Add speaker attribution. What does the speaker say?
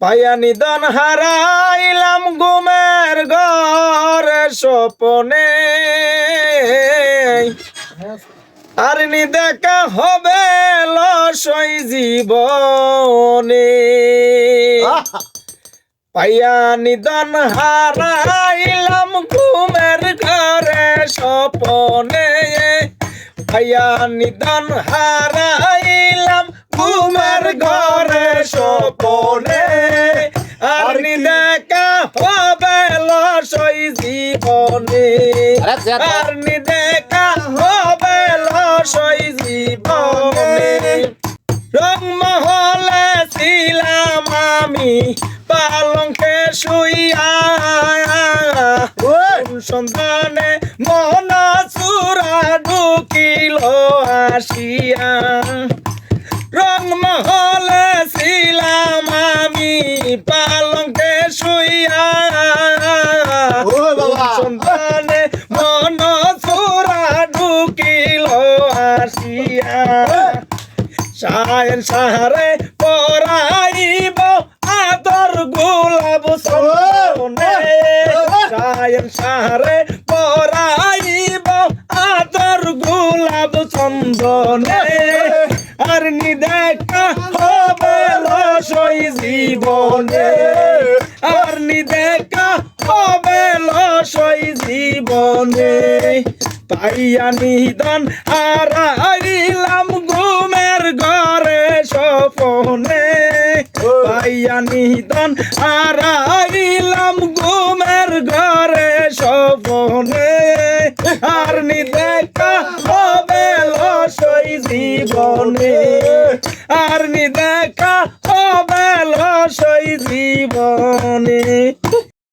Speaker 1: পাইয়া নিদন হারাইলাম গুমের ঘরে স্বপনে। আর নি দেখা হবে লসই জীবনে। পাইয়া নিদন হারাইলাম ঘুমের ঘরে স্বপনে। পাইয়া নিদন হারাইলাম আর নি দেখা হবে লসই জীবনে। আর নি দেখা হবে লসই জীবনে। রংমহলে ছিলাম আমি পালঙ্কে শুইয়া। কোন সন্তানে মন চূড়া ঢুকিল আসিয়া রংমহলে সায়ন সাহারে পরাইব আদর গোলাপ সনে সায়ন সাহারে পরাইব আদর গোলাপ চন্দনে। আর নিদেখা হবে রসই জীবনে। আর নিদেখা হবে লসই জীবনে। পাইয়া নিদন হারাইলাম পাইয়া আর আইলাম ঘুমের ঘরে সপনে আর নিদেখা হবে লসই জীবনে। আর নিদেখা হবে লসই জীবনে।